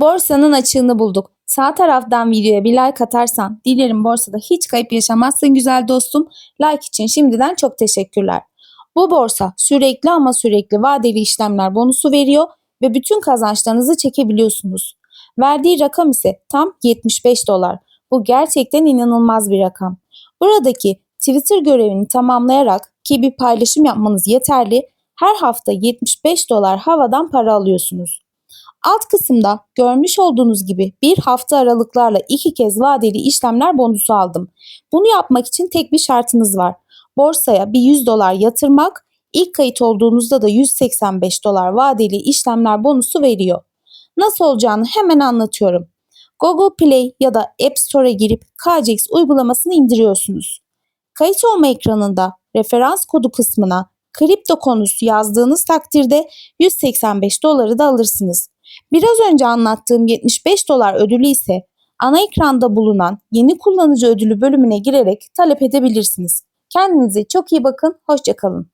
Borsanın açığını bulduk. Sağ taraftan videoya bir like atarsan dilerim borsada hiç kayıp yaşamazsın güzel dostum. Like için şimdiden çok teşekkürler. Bu borsa sürekli ama sürekli vadeli işlemler bonusu veriyor ve bütün kazançlarınızı çekebiliyorsunuz. Verdiği rakam ise tam 75 dolar. Bu gerçekten inanılmaz bir rakam. Buradaki Twitter görevini tamamlayarak ki bir paylaşım yapmanız yeterli, her hafta 75 dolar havadan para alıyorsunuz. Alt kısımda görmüş olduğunuz gibi bir hafta aralıklarla iki kez vadeli işlemler bonusu aldım. Bunu yapmak için tek bir şartınız var. Borsaya bir 100 dolar yatırmak, ilk kayıt olduğunuzda da 185 dolar vadeli işlemler bonusu veriyor. Nasıl olacağını hemen anlatıyorum. Google Play ya da App Store'a girip KCX uygulamasını indiriyorsunuz. Kayıt olma ekranında referans kodu kısmına kripto konusu yazdığınız takdirde 185 doları da alırsınız. Biraz önce anlattığım 75 dolar ödülü ise ana ekranda bulunan yeni kullanıcı ödülü bölümüne girerek talep edebilirsiniz. Kendinize çok iyi bakın, hoşçakalın.